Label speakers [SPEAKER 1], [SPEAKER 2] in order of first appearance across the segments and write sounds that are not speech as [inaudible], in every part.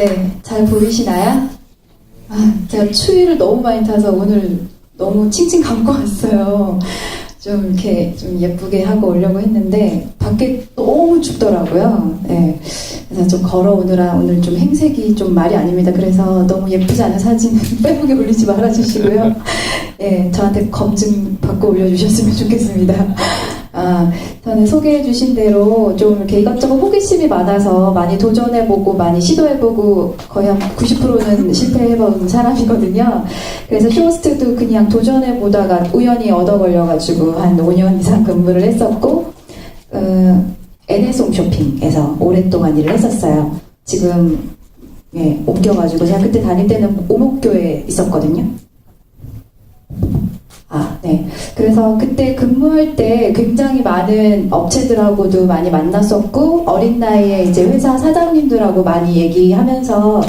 [SPEAKER 1] 네, 잘 보이시나요? 아, 제가 추위를 너무 많이 타서 오늘 너무 칭칭 감고 왔어요. 좀 이렇게 좀 예쁘게 하고 오려고 했는데 밖에 너무 춥더라고요. 네, 그래서 좀 걸어오느라 오늘 좀 행색이 좀 말이 아닙니다. 그래서 너무 예쁘지 않은 사진 [laughs] 빼곡에 올리지 말아주시고요. 예, 저한테 검증 받고 올려주셨으면 좋겠습니다. 아, 저는 소개해 주신 대로 좀 이렇게 이것저것 호기심이 많아서 많이 도전해보고 많이 시도해보고 거의 한 90%는 실패해본 사람이거든요. 그래서 쇼호스트도 그냥 도전해보다가 우연히 얻어 걸려가지고 한 5년 이상 근무를 했었고, 어, NS홈 쇼핑에서 오랫동안 일을 했었어요. 지금, 예, 옮겨가지고 제가 그때 다닐 때는 오목교에 있었거든요. 아, 네. 그래서 그때 근무할 때 굉장히 많은 업체들하고도 많이 만났었고, 어린 나이에 이제 회사 사장님들하고 많이 얘기하면서,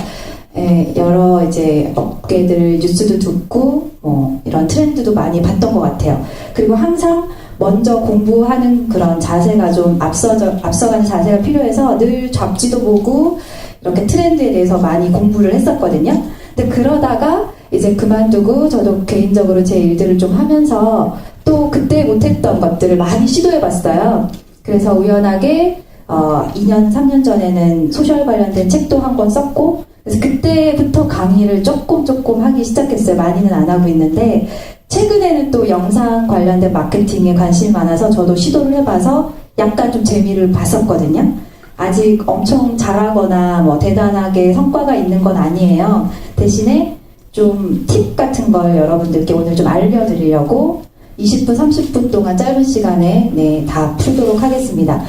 [SPEAKER 1] 예, 여러 이제 업계들 뉴스도 듣고, 뭐, 이런 트렌드도 많이 봤던 것 같아요. 그리고 항상 먼저 공부하는 그런 자세가 좀 앞서져, 앞서가는 자세가 필요해서 늘 잡지도 보고, 이렇게 트렌드에 대해서 많이 공부를 했었거든요. 근데 그러다가 이제 그만두고 저도 개인적으로 제 일들을 좀 하면서 또 그때 못했던 것들을 많이 시도해봤어요. 그래서 우연하게 어, 2년, 3년 전에는 소셜 관련된 책도 한 권 썼고 그래서 그때부터 강의를 조금 조금 하기 시작했어요. 많이는 안 하고 있는데 최근에는 또 영상 관련된 마케팅에 관심이 많아서 저도 시도를 해봐서 약간 좀 재미를 봤었거든요. 아직 엄청 잘하거나 뭐 대단하게 성과가 있는 건 아니에요. 대신에 좀 팁 같은 걸 여러분들께 오늘 좀 알려드리려고 20분, 30분 동안 짧은 시간에 네, 다 풀도록 하겠습니다.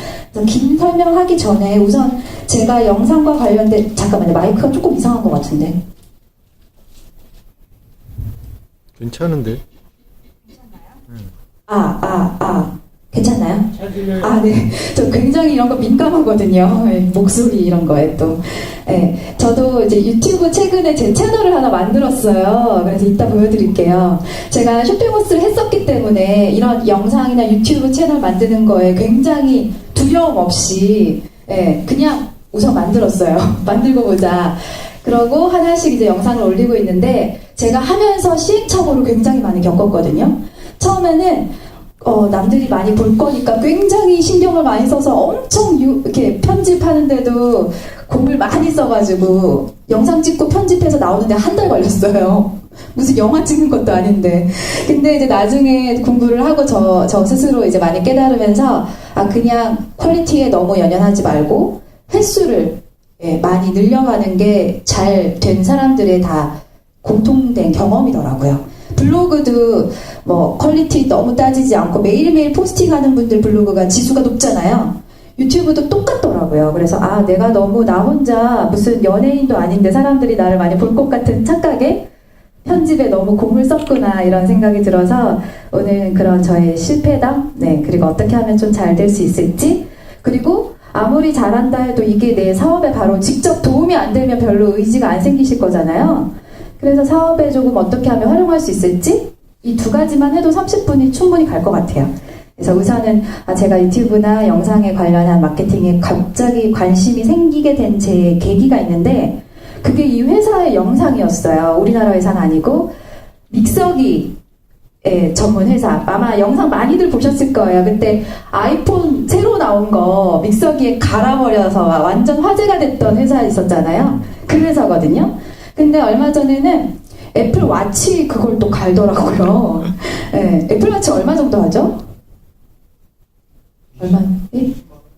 [SPEAKER 1] 긴 설명하기 전에 우선 제가 영상과 관련된 잠깐만요. 마이크가 조금 이상한 것 같은데.
[SPEAKER 2] 괜찮은데?
[SPEAKER 1] 아, 아, 아. 괜찮나요? 아, 네. 저 굉장히 이런 거 민감하거든요. 예, 목소리 이런 거에 또. 예, 저도 이제 유튜브 최근에 제 채널을 하나 만들었어요. 그래서 이따 보여드릴게요. 제가 쇼핑호스를 했었기 때문에 이런 영상이나 유튜브 채널 만드는 거에 굉장히 두려움 없이, 예, 그냥 우선 만들었어요. [laughs] 만들고 보자. 그러고 하나씩 이제 영상을 올리고 있는데 제가 하면서 시행착오를 굉장히 많이 겪었거든요. 처음에는 어, 남들이 많이 볼 거니까 굉장히 신경을 많이 써서 엄청 유- 이렇게 편집하는데도 공을 많이 써가지고 영상 찍고 편집해서 나오는데 한 달 걸렸어요. 무슨 영화 찍는 것도 아닌데. 근데 이제 나중에 공부를 하고 저, 저 스스로 이제 많이 깨달으면서 아, 그냥 퀄리티에 너무 연연하지 말고 횟수를 예, 많이 늘려가는 게 잘 된 사람들의 다 공통된 경험이더라고요. 블로그도 뭐 퀄리티 너무 따지지 않고 매일매일 포스팅하는 분들 블로그가 지수가 높잖아요. 유튜브도 똑같더라고요. 그래서 아 내가 너무 나 혼자 무슨 연예인도 아닌데 사람들이 나를 많이 볼 것 같은 착각에 편집에 너무 공을 썼구나 이런 생각이 들어서 오늘 그런 저의 실패담 네 그리고 어떻게 하면 좀 잘 될 수 있을지 그리고 아무리 잘한다 해도 이게 내 사업에 바로 직접 도움이 안 되면 별로 의지가 안 생기실 거잖아요. 그래서 사업에 조금 어떻게 하면 활용할 수 있을지 이 두 가지만 해도 30분이 충분히 갈 것 같아요. 그래서 우선은 아, 제가 유튜브나 영상에 관련한 마케팅에 갑자기 관심이 생기게 된 제 계기가 있는데 그게 이 회사의 영상이었어요. 우리나라 회사는 아니고 믹서기 예, 전문 회사. 아마 영상 많이들 보셨을 거예요. 그때 아이폰 새로 나온 거 믹서기에 갈아버려서 완전 화제가 됐던 회사 있었잖아요. 그 회사거든요. 근데 얼마 전에는 애플 와치 그걸 또 갈더라고요. 예, 애플 와치 얼마 정도 하죠? 얼마? 예?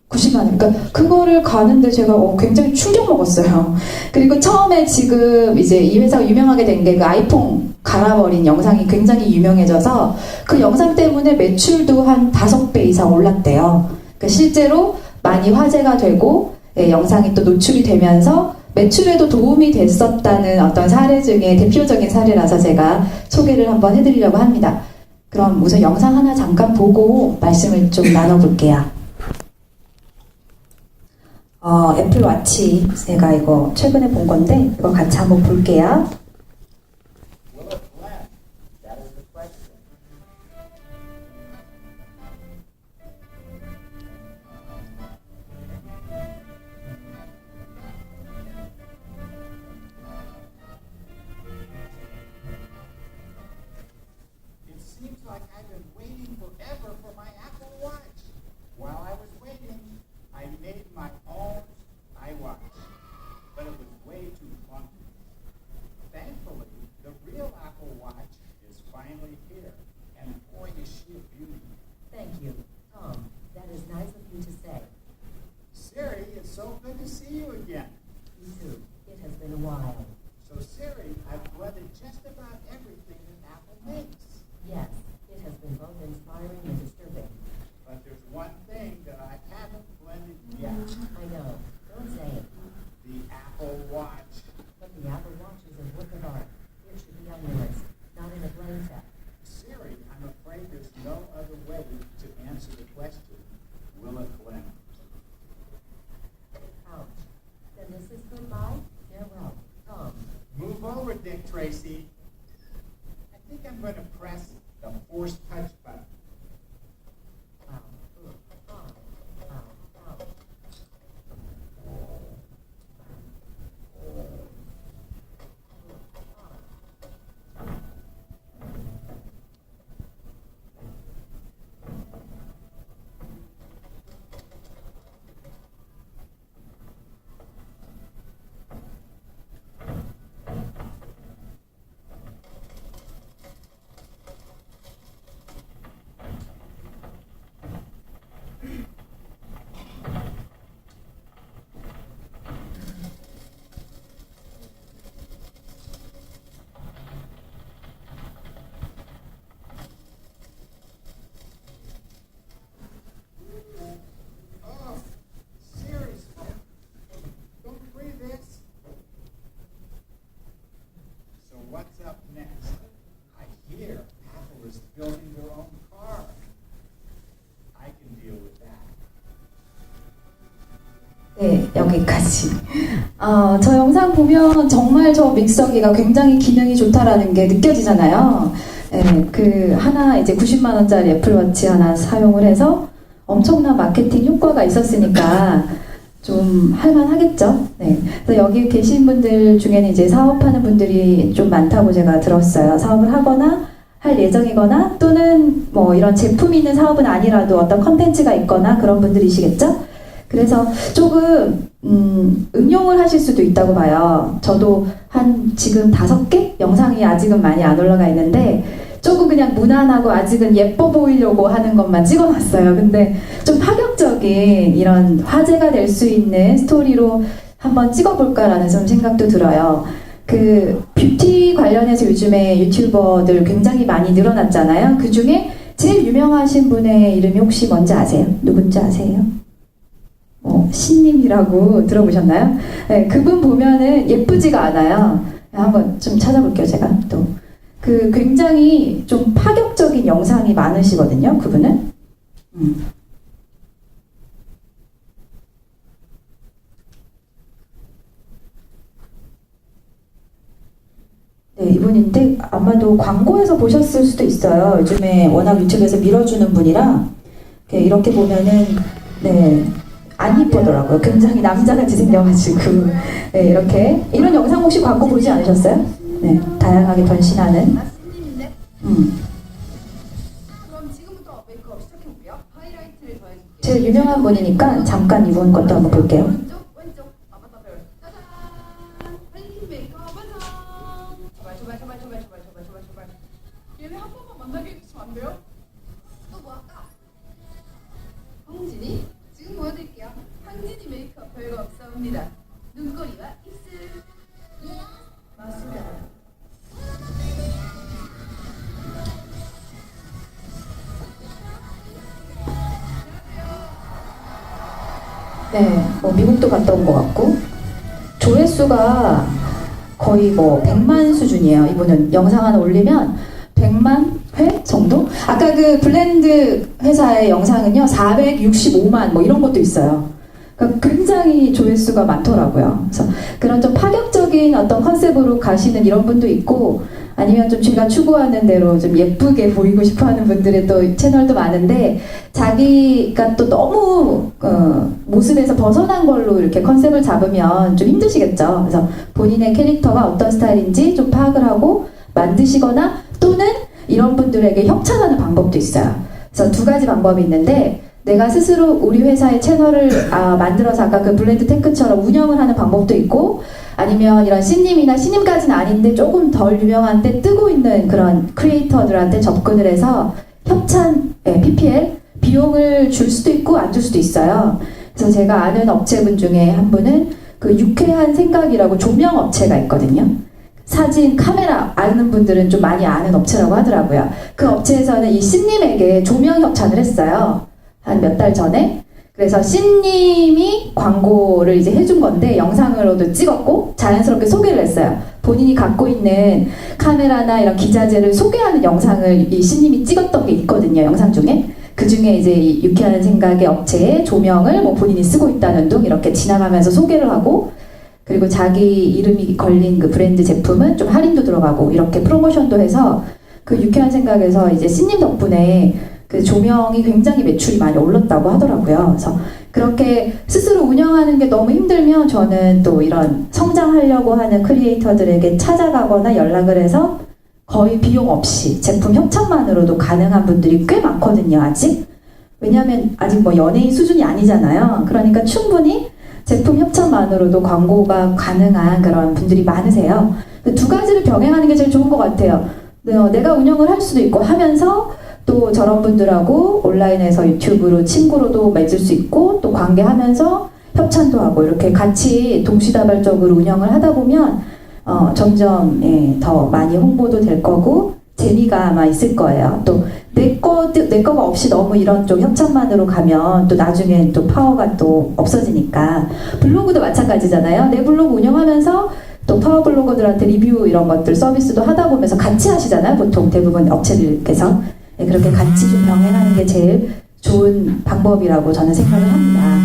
[SPEAKER 1] 90만 원. 그러니까 그거를 가는데 제가 어, 굉장히 충격 먹었어요. 그리고 처음에 지금 이제 이 회사가 유명하게 된 게 그 아이폰 갈아버린 영상이 굉장히 유명해져서 그 영상 때문에 매출도 한 다섯 배 이상 올랐대요. 그러니까 실제로 많이 화제가 되고 예, 영상이 또 노출이 되면서 매출에도 도움이 됐었다는 어떤 사례 중에 대표적인 사례라서 제가 소개를 한번 해드리려고 합니다. 그럼 우선 영상 하나 잠깐 보고 말씀을 좀 나눠볼게요. 어, 애플워치 제가 이거 최근에 본 건데 이거 같이 한번 볼게요.
[SPEAKER 3] Tracy. Own car. I can deal with that.
[SPEAKER 1] 네, 여기까지. 어, 저 영상 보면 정말 저 믹서기가 굉장히 기능이 좋다라는 게 느껴지잖아요. 네, 그 하나 이제 90만 원짜리 애플워치 하나 사용을 해서 엄청난 마케팅 효과가 있었으니까 좀 할만하겠죠. 네. 그래서 여기 계신 분들 중에는 이제 사업하는 분들이 좀 많다고 제가 들었어요. 사업을 하거나 할 예정이거나 또는 뭐 이런 제품이 있는 사업은 아니라도 어떤 컨텐츠가 있거나 그런 분들이시겠죠. 그래서 조금 음, 응용을 하실 수도 있다고 봐요. 저도 한 지금 다섯 개 영상이 아직은 많이 안 올라가 있는데 조금 그냥 무난하고 아직은 예뻐 보이려고 하는 것만 찍어놨어요. 근데 좀 파격적인 이런 화제가 될 수 있는 스토리로 한번 찍어볼까라는 좀 생각도 들어요. 그 뷰티 관련해서 요즘에 유튜버들 굉장히 많이 늘어났잖아요. 그 중에 제일 유명하신 분의 이름이 혹시 뭔지 아세요? 누군지 아세요? 어, 신님이라고 들어보셨나요? 네, 그분 보면은 예쁘지가 않아요. 한번 좀 찾아볼게요, 제가 또. 그 굉장히 좀 파격적인 영상이 많으시거든요, 그분은. 음. 네, 이분인데 아마도 광고에서 보셨을 수도 있어요. 요즘에 워낙 유튜브에서 밀어주는 분이라 이렇게 이렇게 보면은 네. 안 이쁘더라고요. 굉장히 남자같이 생겨가지고 네, 이렇게 이런 영상 혹시 광고 보지 않으셨어요? 네, 다양하게 변신하는. 음.
[SPEAKER 4] 그럼 지금부터 메이크업 시작해볼게요. 하이라이트를 더해줄게요.
[SPEAKER 1] 제일 유명한 분이니까 잠깐 이분 것도 한번 볼게요.
[SPEAKER 4] 오른쪽, 왼쪽. 아, 맞다, 별. 짜잔! 한신 메이크업 완성! 제발, 제발, 제발, 제발, 제발, 제발, 제발, 제발. 얘네 한 번만 만나게 해주시면 안 돼요? 또 뭐 할까? 황진이? 지금 보여드릴게요. 황진이 메이크업 별거 없사옵니다. 눈꼬리와 입술. 맞습니다.
[SPEAKER 1] 네, 뭐 미국도 갔다 온 것 같고 조회수가 거의 뭐 100만 수준이에요. 이분은 영상 하나 올리면 100만 회 정도? 아까 그 블렌드 회사의 영상은요 465만 뭐 이런 것도 있어요. 그러니까 굉장히 조회수가 많더라고요. 그래서 그런 좀 파격적인 어떤 컨셉으로 가시는 이런 분도 있고 아니면 좀 제가 추구하는 대로 좀 예쁘게 보이고 싶어 하는 분들의 또 채널도 많은데 자기가 또 너무 어, 모습에서 벗어난 걸로 이렇게 컨셉을 잡으면 좀 힘드시겠죠. 그래서 본인의 캐릭터가 어떤 스타일인지 좀 파악을 하고 만드시거나 또는 이런 분들에게 협찬하는 방법도 있어요. 그래서 두 가지 방법이 있는데 내가 스스로 우리 회사의 채널을 아, 만들어서 아까 그 블렌드 탱크처럼 운영을 하는 방법도 있고 아니면 이런 신님이나 신님까지는 아닌데 조금 덜 유명한데 뜨고 있는 그런 크리에이터들한테 접근을 해서 협찬, 예, PPL 비용을 줄 수도 있고 안 줄 수도 있어요. 그래서 제가 아는 업체분 중에 한 분은 그 유쾌한 생각이라고 조명 업체가 있거든요. 사진, 카메라 아는 분들은 좀 많이 아는 업체라고 하더라고요. 그 업체에서는 이 신님에게 조명 협찬을 했어요. 한 몇 달 전에. 그래서 신님이 광고를 이제 해준 건데 영상으로도 찍었고 자연스럽게 소개를 했어요. 본인이 갖고 있는 카메라나 이런 기자재를 소개하는 영상을 이 신님이 찍었던 게 있거든요. 영상 중에. 그 중에 이제 이 유쾌한 생각의 업체의 조명을 뭐 본인이 쓰고 있다는 둥 이렇게 지나가면서 소개를 하고 그리고 자기 이름이 걸린 그 브랜드 제품은 좀 할인도 들어가고 이렇게 프로모션도 해서 그 유쾌한 생각에서 이제 신님 덕분에 그 조명이 굉장히 매출이 많이 올랐다고 하더라고요. 그래서 그렇게 스스로 운영하는 게 너무 힘들면 저는 또 이런 성장하려고 하는 크리에이터들에게 찾아가거나 연락을 해서 거의 비용 없이 제품 협찬만으로도 가능한 분들이 꽤 많거든요, 아직. 왜냐하면 아직 뭐 연예인 수준이 아니잖아요. 그러니까 충분히 제품 협찬만으로도 광고가 가능한 그런 분들이 많으세요. 두 가지를 병행하는 게 제일 좋은 것 같아요. 네, 어, 내가 운영을 할 수도 있고 하면서 또 저런 분들하고 온라인에서 유튜브로 친구로도 맺을 수 있고 또 관계하면서 협찬도 하고 이렇게 같이 동시다발적으로 운영을 하다 보면 어, 점점 예, 더 많이 홍보도 될 거고 재미가 아마 있을 거예요. 또 내 거, 내 거가 없이 너무 이런 쪽 협찬만으로 가면 또 나중엔 또 파워가 또 없어지니까 블로그도 마찬가지잖아요. 내 블로그 운영하면서 또 파워 블로거들한테 리뷰 이런 것들 서비스도 하다 보면서 같이 하시잖아요. 보통 대부분 업체들께서 네, 그렇게 같이 좀 병행하는 게 제일 좋은 방법이라고 저는 생각을 합니다.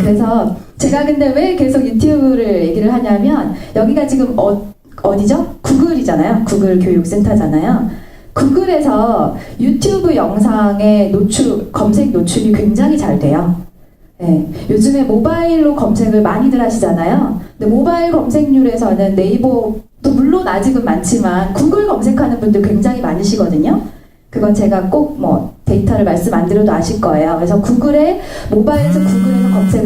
[SPEAKER 1] 그래서 제가 근데 왜 계속 유튜브를 얘기를 하냐면 여기가 지금 어, 어디죠? 구글이잖아요. 구글 교육센터잖아요. 구글에서 유튜브 영상의 노출, 검색 노출이 굉장히 잘 돼요. 예, 요즘에 모바일로 검색을 많이들 하시잖아요. 근데 모바일 검색률에서는 네이버도 물론 아직은 많지만 구글 검색하는 분들 굉장히 많으시거든요. 그건 제가 꼭 뭐 데이터를 말씀 안 드려도 아실 거예요. 그래서 구글에 모바일에서 구글에서 검색